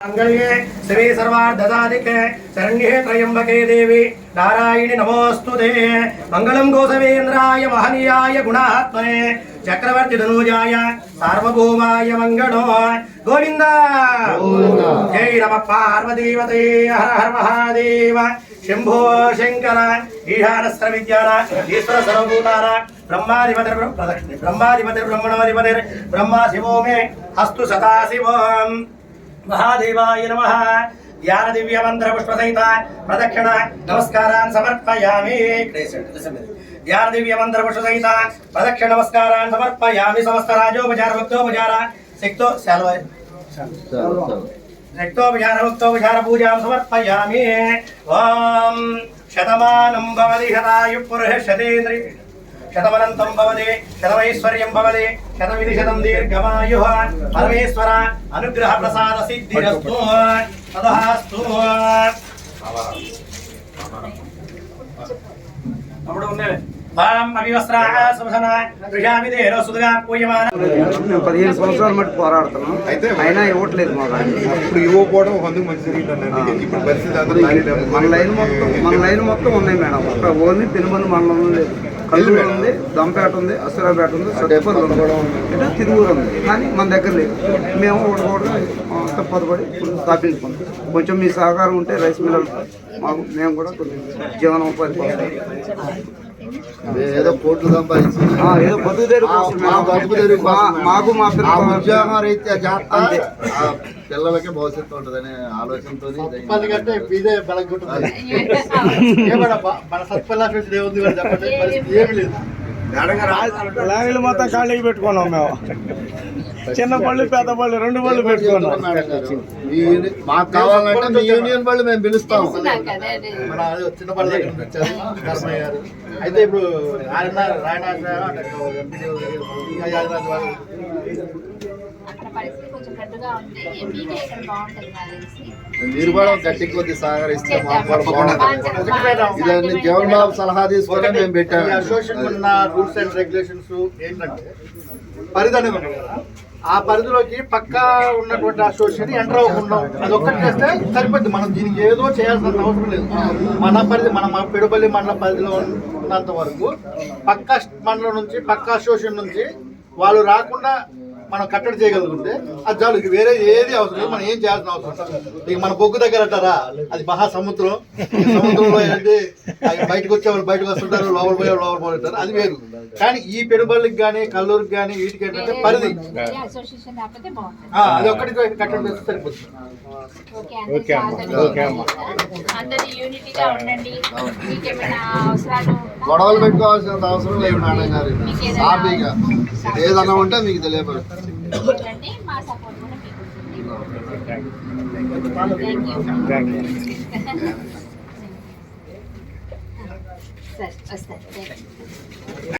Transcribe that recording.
మంగళ్యే శివే సర్వార్ధసాధికే శరణ్యే త్రయంబకే దేవి నారాయణి నమోస్తుతే మంగళం గోసవేంద్రాయ మహనీయాయ గుణాత్మనే చక్రవర్తి ధనుజాయ సార్వభౌమాయ మంగళో గోవింద జై నమ పార్వతీవతే హర హర మహాదేవ శంభో శంకర ఈశానస్ర విద్యాన ఈశ్వర సర్వభూతాన బ్రహ్మాధిపతి ప్రదక్షిణ బ్రహ్మాధిపతి బ్రహ్మణోధిపతి బ్రహ్మ శివో మే అస్తు సదాశివం महादेवाय नमः। ज्ञान दिव्य मंत्र पुष्प सहित प्रदक्षिण नमस्कार समर्पयामि। ज्ञान दिव्य मंत्र पुष्प सहित प्रदक्षिण नमस्कार समर्पयामि। समस्त राजोपचार, भक्तोपचार, सिक्तो, शालो। सिक्तोपचार, भक्तोपचार, पूजां समर्पयामि। ओम शतमानं भवति, शतायुः पुरुष शतेन्द्रिय శతమనంతం భవతి శతమైశ్వర్యం భవతి శతమిది శతం దీర్ఘమాయు పరమేశ్వర అనుగ్రహ ప్రసాద సిద్ధిరస్తు తదహాస్తు మేము పదిహేను సంవత్సరాలు మట్టి పోరాడుతున్నాం అయితే అయినా ఇవ్వట్లేదు మాకు ఇప్పుడు ఇవ్వకపోవడం అందుకు మంచి మన లైన్ మొత్తం మన లైన్ మొత్తం ఉన్నాయి మేడం అక్కడ ఓన్లీ పెనుబంది మండలం లేదు కల్లూరు ఉంది దంపేట ఉంది అసురాపేట ఉంది సత్యపల్లి ఉంది ఇట్లా తిరుగురు ఉంది కానీ మన దగ్గర లేదు మేము ఒకటి కూడా తప్పదపడి స్థాపించుకున్నాం కొంచెం మీ సహకారం ఉంటే రైస్ మిల్లలు మాకు మేము కూడా కొంచెం జీవనోపాధి ఏదో కోట్లు సంపాదించి ఆ, ఏదో బతుకు మాకు మా ఉద్యోగం రీత్యా పిల్లలకి భవిష్యత్తు ఉంటుందనే ఆలోచనతో ఇదే బ- మన సత్పల్లా ఫీల్డ్ ఏముంది కూడా చెప్పండి. పరిస్థితి ఏమి లేదు. మొత్తం ఖాళీకి పెట్టుకున్నాం మేము. చిన్న పళ్ళు పెద్ద పళ్ళు రెండు పళ్ళు పెట్టుకున్నాం. మాకు కావాలంటే మీ యూనియన్ మేము పిలుస్తాం. చిన్న అయితే ఇప్పుడు మీరు కూడా గట్టి కొద్ది సహకరిస్తే ఇదన్నీ జగన్ బాబు సలహా తీసుకొని మేము పెట్టాము అసోసియేషన్ ఉన్న రూల్స్ అండ్ రెగ్యులేషన్స్ ఏంటంటే పరిధి అనేది ఉంది కదా ఆ పరిధిలోకి పక్కా ఉన్నటువంటి అసోసియేషన్ ఎంటర్ అవ్వకుండా అది ఒక్కటి చేస్తే సరిపోద్ది. మనం దీనికి ఏదో చేయాల్సిన అవసరం లేదు. మన పరిధి మన మన పెడుపల్లి మండల పరిధిలో ఉన్నంత వరకు పక్క మండలం నుంచి పక్క అసోసియేషన్ నుంచి వాళ్ళు రాకుండా మనం కట్టడి చేయగలుగుతే అది చాలు ఇక వేరే ఏది అవసరం లేదు మనం ఏం చేయాల్సిన అవసరం లేదు. ఇక మన బొగ్గు దగ్గర అంటారా? అది మహా సముద్రం ఈ సముద్రంలో ఏంటి? అవి బయటకు వచ్చేవాళ్ళు బయటకు వస్తుంటారు లోపల పోయేవాళ్ళు లోపల పోతుంటారు అది వేరు. కానీ ఈ పెనుబడులకు కానీ కల్లూరుకి కానీ వీటికి ఏంటంటే పరిధి. వేరే అసోసియేషన్ రాకపోతే బాగుంటుంది ఆ, అది ఒక్కటి కట్టడి చేస్తే సరిపోతుంది. ఓకే అందరూ ఓకే అమ్మా. అందరూ యూనిటీగా ఉండండి. మీకేమైనా అవసరాలు ఉన్నా గొడవలు పెట్టుకోవాల్సిన అవసరం లేదు మేడం గారు సాఫీగా. ఏదన్నా ఉంటే మీకు తెలియపడుతుంది ఉండండి మా సపోర్ట్ కూడా మీకు ఉంటుంది థ్యాంక్ యూ సరే వస్తాను థ్యాంక్ యూ